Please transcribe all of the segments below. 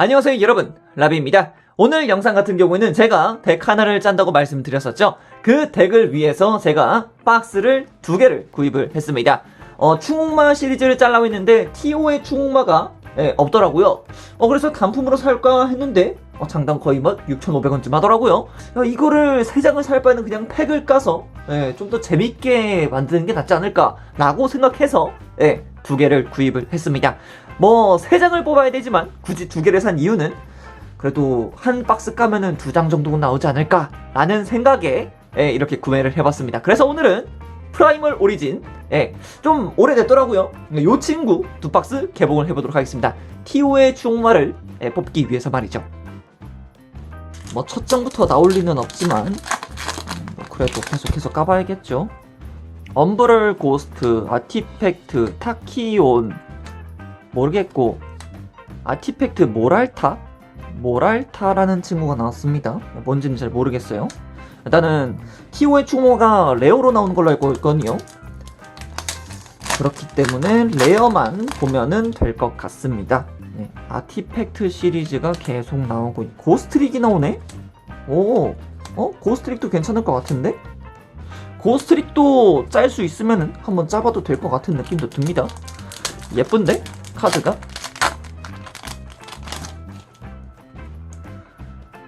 안녕하세요 여러분. 라비입니다. 오늘 영상 같은 경우에는 제가 덱 하나를 짠다고 말씀드렸었죠? 그 덱을 위해서 제가 박스를 두 개를 구입을 했습니다. 어, 충옥마 시리즈를 짤라고 했는데 TO의 충옥마가 예, 없더라고요. 어, 그래서 단품으로 살까 했는데 어, 장당 거의 막 6,500원쯤 하더라고요. 야, 이거를 세 장을 살 바에는 그냥 팩을 까서 예, 좀 더 재밌게 만드는 게 낫지 않을까 라고 생각해서 예, 두 개를 구입을 했습니다 뭐 세 장을 뽑아야 되지만 굳이 두 개를 산 이유는 그래도 한 박스 까면은 두 장 정도는 나오지 않을까라는 생각에 예, 이렇게 구매를 해봤습니다. 그래서 오늘은 프라이멀 오리진 예, 좀 오래됐더라고요. 이 친구 두 박스 개봉을 해보도록 하겠습니다. 티오의 추억말을 예, 뽑기 위해서 말이죠. 뭐 첫 장부터 나올 리는 없지만 음, 뭐 그래도 계속해서 까봐야겠죠. 엄브럴 고스트, 아티팩트, 타키온 모르겠고 아티팩트 모랄타? 모랄타라는 친구가 나왔습니다. 뭔지는 잘 모르겠어요. 일단은 티오의 충호가 레어로 나오는 걸로 알고 있거든요. 그렇기 때문에 레어만 보면은 될 것 같습니다. 네, 아티팩트 시리즈가 계속 나오고 있- 고스트릭이 나오네? 오, 어? 고스트릭도 괜찮을 것 같은데? 고스트릭도 짤 수 있으면은 한번 짜봐도 될 것 같은 느낌도 듭니다. 예쁜데? 카드가?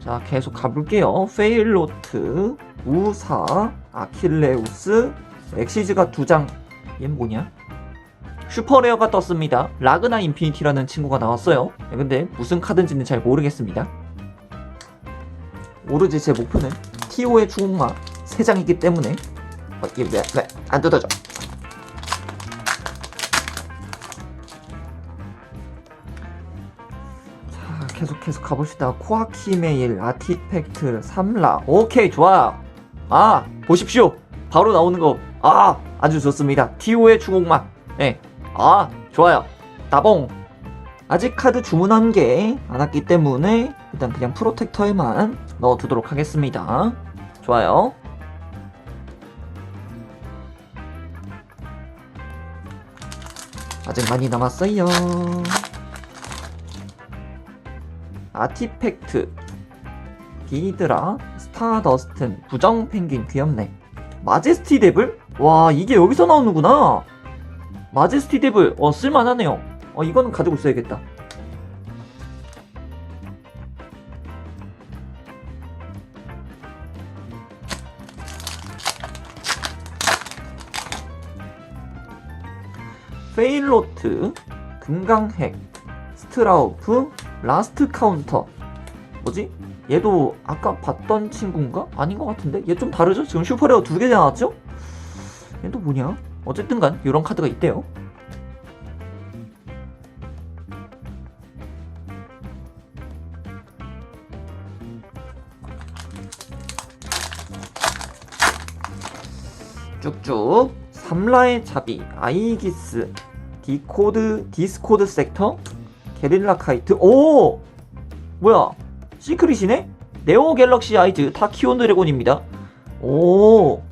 자, 계속 가볼게요. 페일로트, 우사, 아킬레우스, 엑시즈가 두 장. 얘는 뭐냐? 슈퍼레어가 떴습니다. 라그나 인피니티라는 친구가 나왔어요. 네, 근데 무슨 카드인지는 잘 모르겠습니다. 오로지 제 목표는 TO의 주옥마 3장이기 때문에 어, 이게 왜, 왜, 안 뜯어져. 계속 계속 가봅시다. 코아키메일, 아티팩트, 삼라. 오케이, 좋아. 아, 보십시오. 바로 나오는 거. 아, 아주 좋습니다. TO의 주곡막. 예. 아, 좋아요. 따봉. 아직 카드 주문한 게 안 왔기 때문에 일단 그냥 프로텍터에만 넣어두도록 하겠습니다. 좋아요. 아직 많이 남았어요. 아티팩트 기드라 스타더스튼 부정 펭귄 귀엽네. 마제스티 데블? 와 이게 여기서 나오는구나. 마제스티 데블 어 쓸만하네요. 어 이거는 가지고 있어야겠다. 페일로트 금강핵 스트라우프 라스트 카운터 뭐지? 얘도 아까 봤던 친구인가? 아닌 것 같은데? 얘 좀 다르죠? 지금 슈퍼레어 두 개 나왔죠? 얘도 뭐냐? 어쨌든 간 이런 카드가 있대요 쭉쭉 삼라의 자비 아이기스 디코드 디스코드 섹터 게릴라 카이트. 오! 뭐야? 시크릿이네? 네오 갤럭시 아이즈 타키온 드래곤입니다. 오!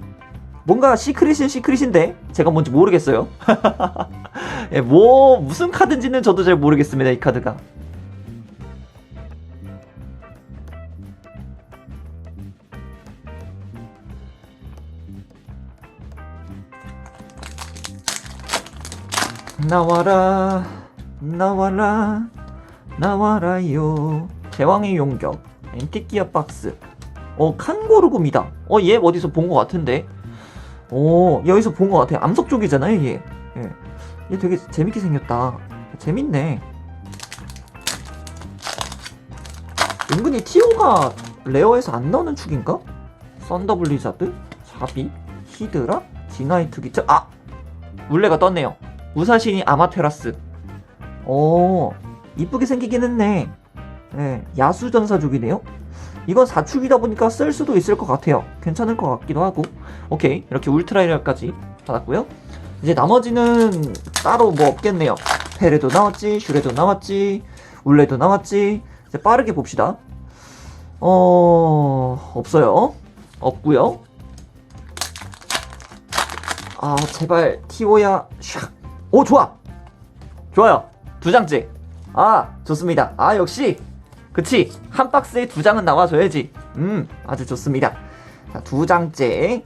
뭔가 시크릿은 시크릿인데 제가 뭔지 모르겠어요. 예, 뭐 무슨 카드인지는 저도 잘 모르겠습니다 이 카드가. 나와라 나와라 나와라요. 제왕의 용격 앤티키아 박스. 어 칸고르금이다. 어 얘 어디서 본 것 같은데. 오 여기서 본 것 같아. 암석 쪽이잖아요 얘. 예. 얘 되게 재밌게 생겼다. 재밌네. 은근히 티오가 레어에서 안 나오는 축인가? 썬더 블리자드? 자비? 히드라? 디나이트 기차? 아! 물레가 떴네요. 우사신이 아마테라스. 오, 이쁘게 생기긴 했네. 네, 야수전사족이네요. 이건 4축이다 보니까 쓸 수도 있을 것 같아요. 괜찮을 것 같기도 하고. 오케이, 이렇게 울트라이럴까지 받았고요. 이제 나머지는 따로 뭐 없겠네요. 페레도 나왔지, 슈레도 나왔지, 울레도 나왔지. 이제 빠르게 봅시다. 어, 없어요. 없고요. 아, 제발 티오야 샥. 오 좋아 좋아요 두 장째. 아 좋습니다. 아 역시. 그치. 한 박스에 두 장은 나와줘야지. 음 아주 좋습니다. 자 두 장째.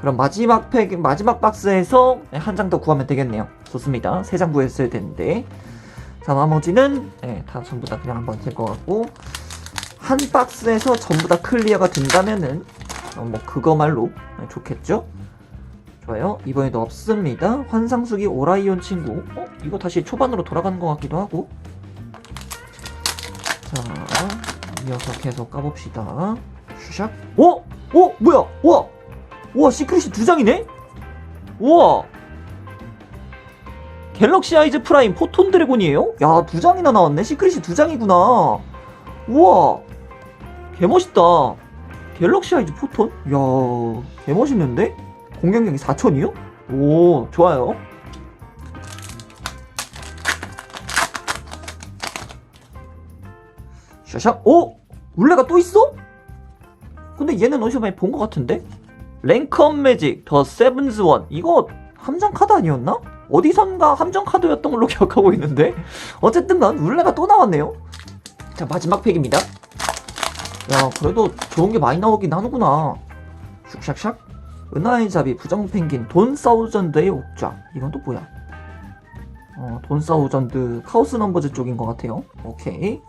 그럼 마지막 팩 마지막 박스에서 한 장 더 구하면 되겠네요. 좋습니다. 세 장 구했어야 되는데. 자 나머지는 네, 다 전부 다 그냥 한번 될 것 같고. 한 박스에서 전부 다 클리어가 된다면은 어, 뭐 그거말로 네, 좋겠죠 좋아요 이번에도 없습니다 환상수기 오라이온 친구 어 이거 다시 초반으로 돌아가는 것 같기도 하고 자 이어서 계속 까봅시다 슈샥 어? 어? 뭐야? 우와 우와 시크릿이 두 장이네? 우와 갤럭시 아이즈 프라임 포톤 드래곤이에요? 야 두 장이나 나왔네 시크릿이 두 장이구나 우와 개멋있다 갤럭시 아이즈 포톤? 야 개멋있는데? 공격력이 4000이요? 오 좋아요 샤샥 오! 울레가 또 있어? 근데 얘는 어디서 많이 본 것 같은데? 랭컴 매직 더 세븐즈 원 이거 함정 카드 아니었나? 어디선가 함정 카드였던 걸로 기억하고 있는데 어쨌든간 울레가 또 나왔네요 자 마지막 팩입니다 야 그래도 좋은 게 많이 나오긴 하는구나 슉샥샥 은하의 잡이 부정 펭귄 돈 사우전드의 옥좌 이건 또 뭐야? 어, 돈 사우전드 카오스 넘버즈 쪽인 것 같아요. 오케이.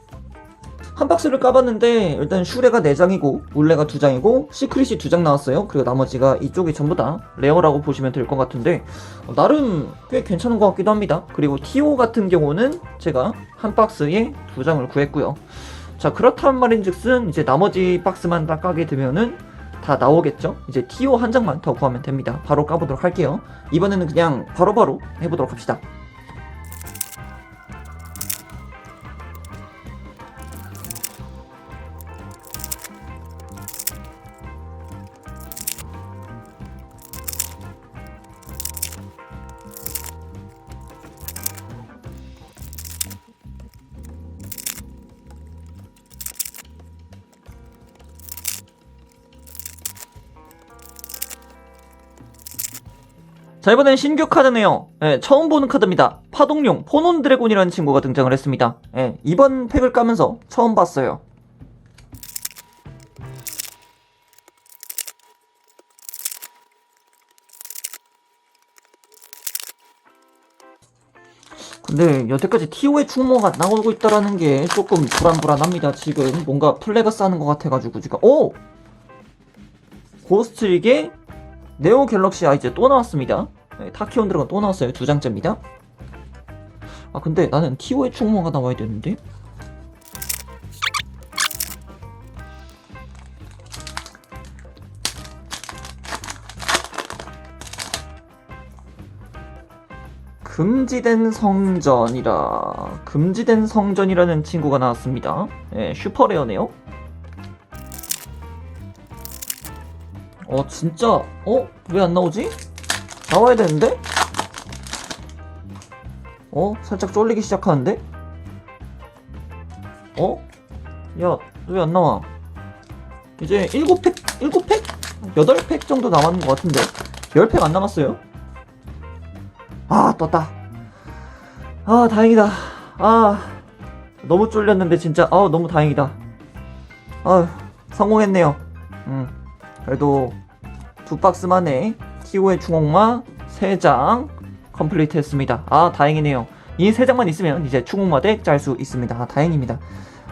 한 박스를 까봤는데 일단 슈레가 4장이고 울레가 2장이고 시크릿이 2장 나왔어요. 그리고 나머지가 이쪽이 전부 다 레어라고 보시면 될 것 같은데 어, 나름 꽤 괜찮은 것 같기도 합니다. 그리고 티오 같은 경우는 제가 한 박스에 2장을 구했고요. 자 그렇다는 말인즉슨 이제 나머지 박스만 다 까게 되면은 다 나오겠죠? 이제 티오 한 장만 더 구하면 됩니다. 바로 까보도록 할게요. 이번에는 그냥 바로바로 해보도록 합시다 자 이번엔 신규 카드네요. 예, 처음 보는 카드입니다. 파동용 포논 드래곤이라는 친구가 등장을 했습니다. 예, 이번 팩을 까면서 처음 봤어요. 근데 여태까지 TO의 충모가 나오고 있다라는 게 조금 불안불안합니다 지금. 뭔가 플래그 쌓는 것 같아가지고 지금. 오! 고스트릭의 네오 갤럭시 아이즈 또 나왔습니다. 네, 타키온 드래곤 또 나왔어요. 두 장째입니다. 아 근데 나는 티오의 충모가 나와야 되는데. 금지된 성전이라 금지된 성전이라는 친구가 나왔습니다. 네, 슈퍼레어네요. 어 진짜 어? 왜 안 나오지? 나와야 되는데? 어? 살짝 쫄리기 시작하는데? 어? 야 왜 안 나와? 이제 7팩? 7팩? 8팩 정도 남았는 것 같은데 10팩 안 남았어요? 아 떴다 아 다행이다 아 너무 쫄렸는데 진짜 아 너무 다행이다 아 성공했네요 음. 그래도 두 박스 만에 티오의 충옥마 3장 컴플리트 했습니다. 아 다행이네요. 이 3장만 있으면 이제 충옥마 덱 짤 수 있습니다. 아 다행입니다.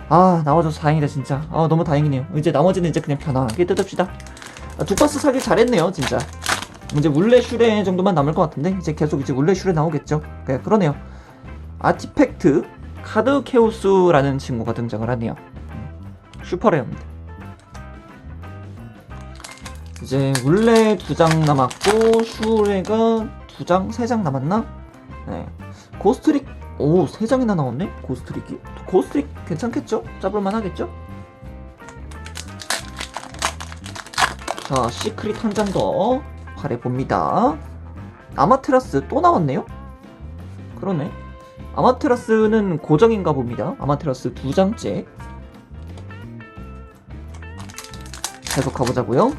아 나와줘서 다행이다 진짜. 아 너무 다행이네요. 이제 나머지는 이제 그냥 편하게 뜯읍시다. 아, 두 박스 사길 잘했네요 진짜. 이제 울레 슈레 정도만 남을 것 같은데 이제 계속 이제 울레 슈레 나오겠죠. 네, 그러네요. 아티팩트 카드 케오스라는 친구가 등장을 하네요. 슈퍼레어입니다. 이제 울레 두 장 남았고 슈레가 두 장, 세 장 남았나? 네. 고스트릭 오, 세 장이나 나왔네? 고스트릭이? 고스트릭 괜찮겠죠? 잡을 만 하겠죠? 자, 시크릿 한 장 더 발해 봅니다. 아마테라스 또 나왔네요? 그러네. 아마테라스는 고정인가 봅니다. 아마테라스 두 장째. 계속 가보자고요.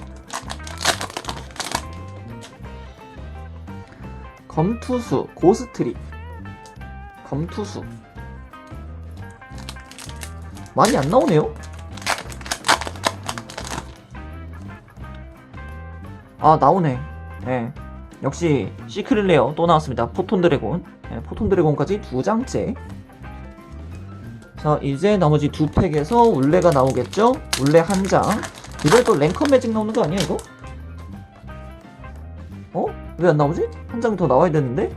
검투수 고스트릭 검투수 많이 안 나오네요. 아 나오네. 예. 역시 시크릿 레어 또 나왔습니다. 포톤 드래곤. 예, 포톤 드래곤까지 두 장째. 자 이제 나머지 두 팩에서 울레가 나오겠죠? 울레 한 장. 이번에 또 랭커 매직 나오는 거 아니야 이거? 어? 왜안 나오지? 한 장 더 나와야 되는데?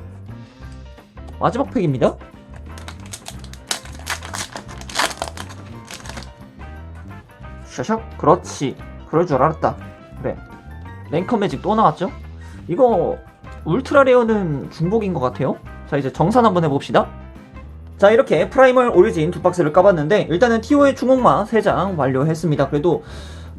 마지막 팩입니다. 샤샥 그렇지 그럴 줄 알았다 그래 랭커 매직 또 나왔죠? 이거 울트라 레어는 중복인 것 같아요 자 이제 정산 한번 해봅시다 자 이렇게 프라이멀 오리진 두 박스를 까봤는데 일단은 티오의 중옥마 3장 완료했습니다 그래도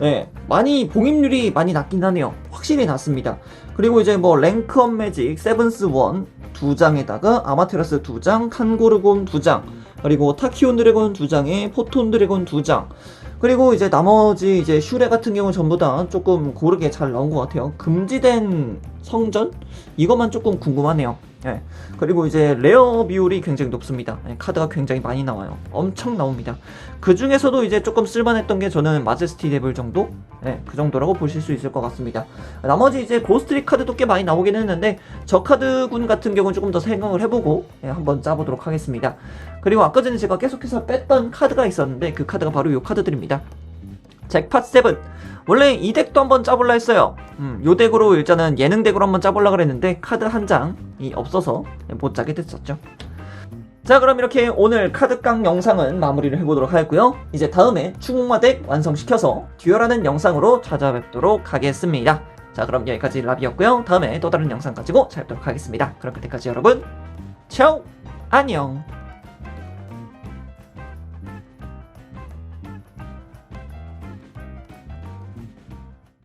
예, 많이 봉입률이 많이 낮긴 하네요 확실히 낮습니다 그리고 이제 뭐 랭크업 매직 세븐스 원 두 장에다가 아마테라스 두 장, 칸고르곤 두 장, 그리고 타키온 드래곤 두 장에 포톤 드래곤 두 장, 그리고 이제 나머지 이제 슈레 같은 경우는 전부 다 조금 고르게 잘 나온 것 같아요. 금지된 성전? 이것만 조금 궁금하네요. 예. 그리고 이제 레어 비율이 굉장히 높습니다. 예, 카드가 굉장히 많이 나와요. 엄청 나옵니다. 그 중에서도 이제 조금 쓸만했던 게 저는 마제스티 레벨 정도? 예, 그 정도라고 보실 수 있을 것 같습니다. 나머지 이제 고스트릭 카드도 꽤 많이 나오긴 했는데 저 카드군 같은 경우는 조금 더 생각을 해보고 예, 한번 짜보도록 하겠습니다. 그리고 아까 전에 제가 계속해서 뺐던 카드가 있었는데 그 카드가 바로 이 카드들입니다. 잭팟 7 원래 이 덱도 한번 짜볼라 했어요. 음, 요 덱으로 일단은 예능 덱으로 한번 짜볼라 그랬는데 카드 한 장이 없어서 못 짜게 됐었죠. 자 그럼 이렇게 오늘 카드깡 영상은 마무리를 해보도록 하겠고요. 이제 다음에 추궁마 덱 완성시켜서 듀얼하는 영상으로 찾아뵙도록 하겠습니다. 자 그럼 여기까지 라비였고요. 다음에 또 다른 영상 가지고 찾아뵙도록 하겠습니다. 그럼 그때까지 여러분 차오 안녕